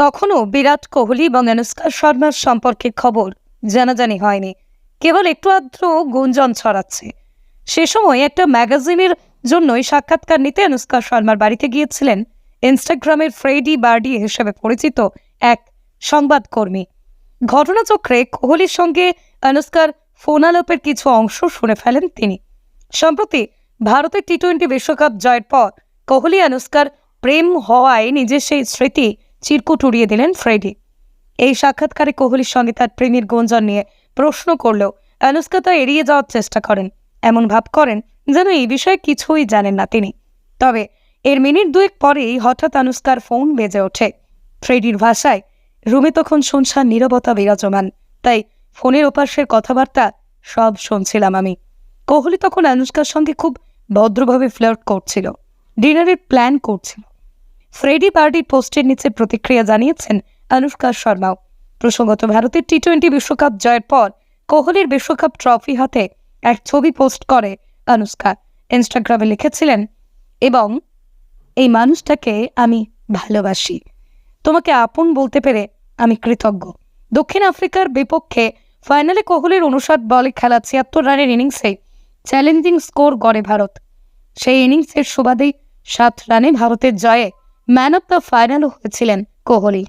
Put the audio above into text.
তখনও বিরাট কোহলি এবং অনুষ্কা শর্মার সম্পর্কে খবর জানাজানি হয়নি। কেবল একটু আধটু গুঞ্জন ছড়াচ্ছে। সে সময় একটা ম্যাগাজিনের জন্যই সাক্ষাৎকার নিতে অনুষ্কা শর্মার বাড়িতে গিয়েছিলেন ইনস্টাগ্রামের ফ্রেডি বার্ডি হিসেবে পরিচিত এক সংবাদকর্মী। ঘটনাচক্রে কোহলির সঙ্গে অনুষ্কার ফোনালোপের কিছু অংশ শুনে ফেলেন তিনি। সম্প্রতি ভারতের টি টোয়েন্টি বিশ্বকাপ জয়ের পর কোহলি, অনুষ্কার প্রেম হওয়ায় নিজের সেই স্মৃতি চিরকুট উড়িয়ে দিলেন ফ্রেডি। এই সাক্ষাৎকারে কোহলির সঙ্গে তার প্রেমের গুঞ্জন নিয়ে প্রশ্ন করলেও অনুষ্কা তা এড়িয়ে যাওয়ার চেষ্টা করেন, এমন ভাব করেন যেন এই বিষয়ে কিছুই জানেন না তিনি। তবে এর মিনিট দুয়েক পরেই হঠাৎ অনুষ্কার ফোন বেজে ওঠে। ফ্রেডির ভাষায়, রুমে তখন শুনশান নীরবতা বিরাজমান, তাই ফোনের ওপাশের কথাবার্তা সব শুনছিলাম আমি। কোহলি তখন অনুষ্কার সঙ্গে খুব ভদ্রভাবে ফ্লার্ট করছিল। ডিনারের প্ল্যান করছিল। ফ্রেডি পার্টির পোস্টের নিচে প্রতিক্রিয়া জানিয়েছেন অনুষ্কা শর্মাও। প্রসঙ্গত, ভারতের টি টোয়েন্টি বিশ্বকাপ জয়ের পর কোহলির বিশ্বকাপ ট্রফি হাতে এক ছবি পোস্ট করে অনুষ্কা। ইনস্টাগ্রামে লিখেছিলেন, এবং এই মানুষটাকে আমি ভালোবাসি। তোমাকে আপন বলতে পেরে আমি কৃতজ্ঞ। দক্ষিণ আফ্রিকার বিপক্ষে ফাইনালে কোহলির অনুষাদ বলে খেলা ছিয়াত্তর রানের ইনিংসে চ্যালেঞ্জিং স্কোর গড়ে ভারত। সেই ইনিংসের সুবাদেই সাত রানে ভারতের জয়ে ম্যান অব দ্য ফাইনালও হয়েছিলেন কোহলি।